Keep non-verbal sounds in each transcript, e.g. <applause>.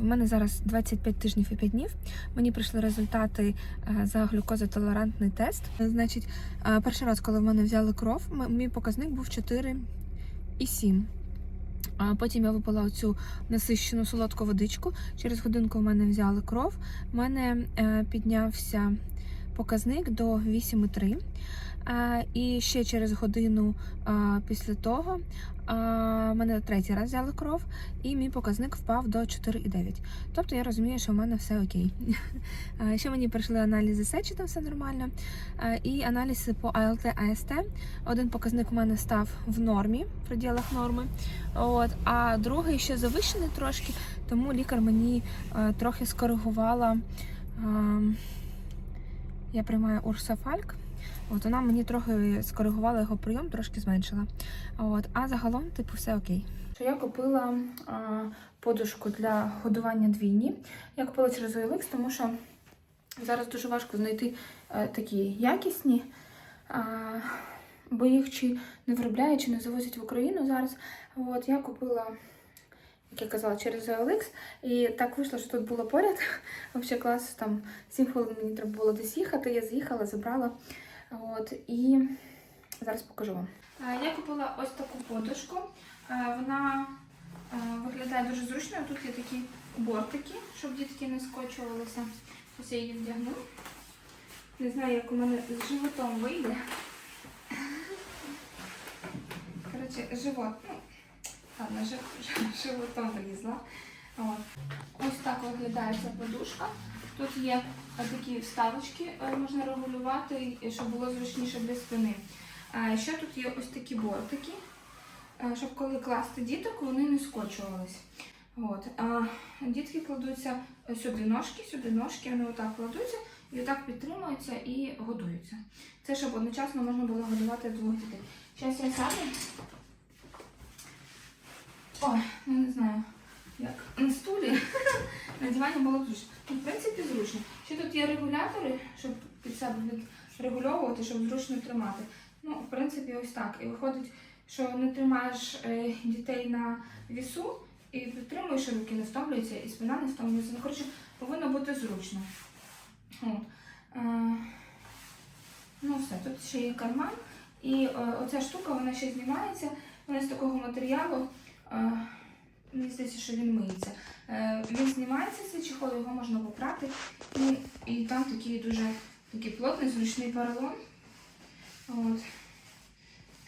У мене зараз 25 тижнів і 5 днів. Мені прийшли результати е, за глюкозотолерантний тест. Значить, е, перший раз, коли в мене взяли кров, мій показник був 4,7. А потім я випила оцю насищену солодку водичку. Через годинку в мене взяли кров. У мене е, піднявся показник до 8,3. Е, і ще через годину після того мене третій раз взяли кров, і мій показник впав до 4,9. Тобто я розумію, що в мене все окей. <laughs> Ще мені прийшли аналізи сечі, там все нормально. І аналізи по АЛТ АСТ. Один показник у мене став в нормі, в пределах норми. От, а другий ще завищений трошки, тому лікар мені трохи скоригувала. Я приймаю урсафальк. От вона мені трохи скоригувала його прийом, трошки зменшила. От, а загалом, типу, все окей. Я купила а, подушку для годування двійні. Я купила через OLX, тому що зараз дуже важко знайти е, такі якісні, а, бо їх чи не виробляють, чи не завозять в Україну зараз. От я купила, як я казала, через OLX. І так вийшло, що тут було поряд. <laughs> Взагалі клас, там 7 хвилин мені треба було десь їхати. Я з'їхала, забрала. От, і зараз покажу вам. Я купила ось таку подушку. Вона виглядає дуже зручно. Тут є такі бортики, щоб дітки не скочувалися. Ось я її вдягну. Не знаю, як у мене з животом вийде. Коротше, живот. Ну, ладно, жив- животом влізла. От. Ось так виглядає ця подушка. Тут є такі вставочки, е, можна регулювати, щоб було зручніше для спини. Ще тут є ось такі бортики, е, щоб коли класти діток, вони не скочувались. От. Дітки кладуться сюди ножки, сюди ножки, вони отак кладуться і отак підтримуються і годуються. Це щоб одночасно можна було годувати двох дітей. Зараз я сяду. Ой, ну не знаю, як на стулі. <laughs> На дивані було зручно. Ну, в принципі, зручно. Ще тут є регулятори, щоб під себе відрегульовувати, щоб зручно тримати. Ну, в принципі, ось так. І виходить, що не тримаєш е, дітей на вісу і підтримуєш, руки не втомлюються, і спина не втомлюється. Ну, коротше, повинно бути зручно. От. Е, ну, все, тут ще є карман. І е, оця штука, вона ще знімається. Вона з такого матеріалу. Мені здається, що він миється. Е, Він знімається цей чехол, його можна попрати. І, і там такий дуже такий плотний, зручний поролон. От.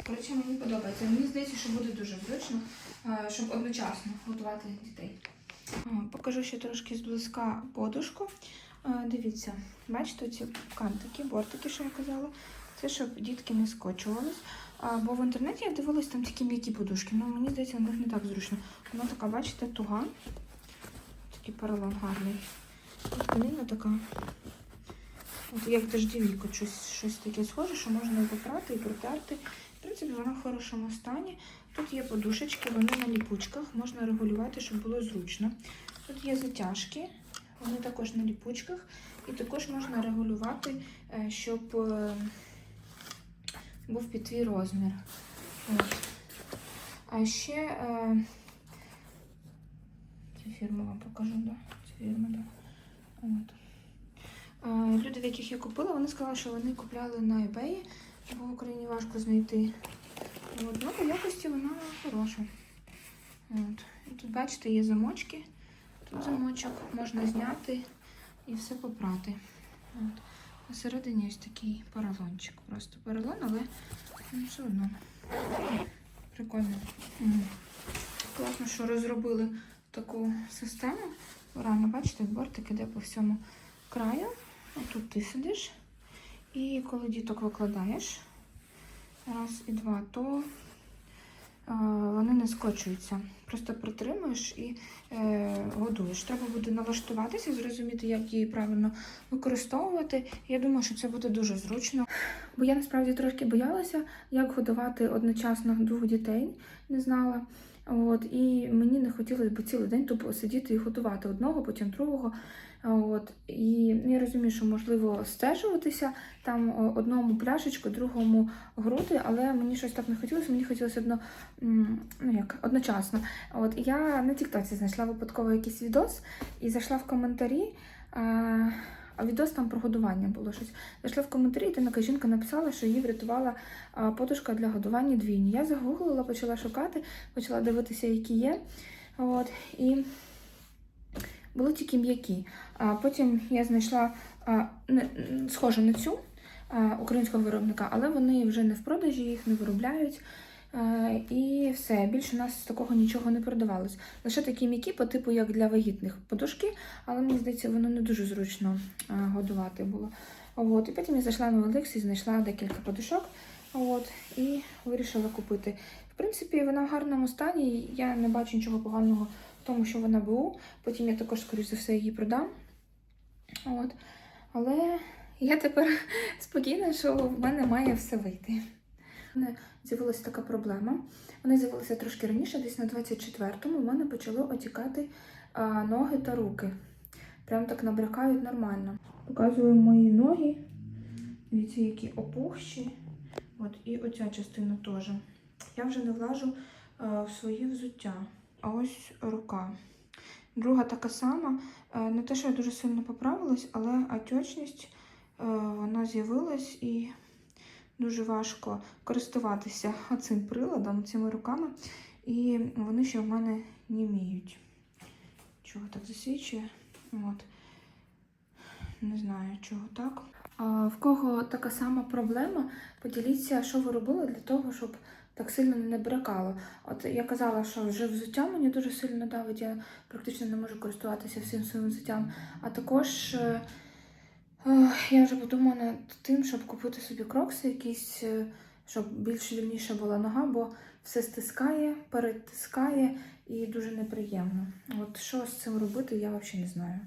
Коротше, мені подобається. Мені здається, що буде дуже зручно, е, щоб одночасно готувати дітей. Покажу ще трошки зблизька подушку. Е, Дивіться, бачите ці кантики, бортики, що я казала. Це щоб дітки не скочувались. Бо в інтернеті я дивилась там такі м'які подушки. Ну мені здається, на них не так зручно. Вона така, бачите, туга. Такий поролон гарний. І тканина така. От як дождівілько, щось, щось таке схоже, що можна і попрати, і протерти. В принципі, вона в хорошому стані. Тут є подушечки, вони на ліпучках, можна регулювати, щоб було зручно. Тут є затяжки, вони також на ліпучках. І також можна регулювати, е, щоб е, був під твій розмір. От. А ще е, цю фірму вам покажу, да? Цю фірму, да. От. Е, люди, в яких я купила, вони сказали, що вони купляли на eBay, бо в Україні важко знайти. От. Ну, по якості вона хороша. От. І тут, бачите, є замочки. Тут замочок можна зняти і все попрати. От. Посередині ось такий поролончик. Просто поролон, але ну, все одно. Прикольно. Класно, що розробили таку систему. Реально, бачите, бортик іде по всьому краю. Тут ти сидиш. І коли діток викладаєш, раз і два, то вони не скочуються. Просто притримуєш і е, годуєш. Треба буде налаштуватися, зрозуміти, як її правильно використовувати. Я думаю, що це буде дуже зручно. Бо я насправді трошки боялася, як годувати одночасно двох дітей, не знала. От, і мені не хотілося б цілий день тупо сидіти і готувати одного, потім другого. От, і я розумію, що можливо стежуватися там одному пляшечку, другому груди, але мені щось так не хотілося. Мені хотілося одно, ну як одночасно. От я на Тіктоці знайшла випадково якийсь відос і зайшла в коментарі. А, а відос там про годування було щось. Зайшла в коментарі, і там яка жінка написала, що її врятувала подушка для годування двійні. Я загуглила, почала шукати, почала дивитися, які є. От, і були тільки м'які. А потім я знайшла схожу на цю а, українського виробника, але вони вже не в продажі, їх не виробляють. І все, більше у нас такого нічого не продавалось. Лише такі м'які, по типу як для вагітних подушки, але мені здається, воно не дуже зручно годувати було. От. І потім я зайшла на OLX і знайшла декілька подушок. От, і вирішила купити. В принципі, вона в гарному стані. Я не бачу нічого поганого тому, що вона БУ. Потім я також, скоріш за все, її продам. От. Але я тепер <laughs> спокійна, що в мене має все вийти. У мене з'явилася така проблема. Вони з'явилися трошки раніше, десь на 24-му. У мене почало отікати а, ноги та руки. Прям так набрякають нормально. Показую мої ноги. Дивіться, які опухші. От, і оця частина теж. Я вже не влажу е, в своє взуття. А ось рука. Друга така сама. Е, не те, що я дуже сильно поправилась, але отечність е, вона з'явилась і дуже важко користуватися цим приладом, цими руками. І вони ще в мене німіють. Чого так засвічує? От. Не знаю, чого так. А в кого така сама проблема, поділіться, що ви робили для того, щоб так сильно не набрякало. От я казала, що вже взуття мені дуже сильно давить, я практично не можу користуватися всім своїм взуттям. А також е, е, я вже подумала над тим, щоб купити собі крокси якісь, е, щоб більш вільніша була нога, бо все стискає, перетискає і дуже неприємно. От що з цим робити, я взагалі не знаю.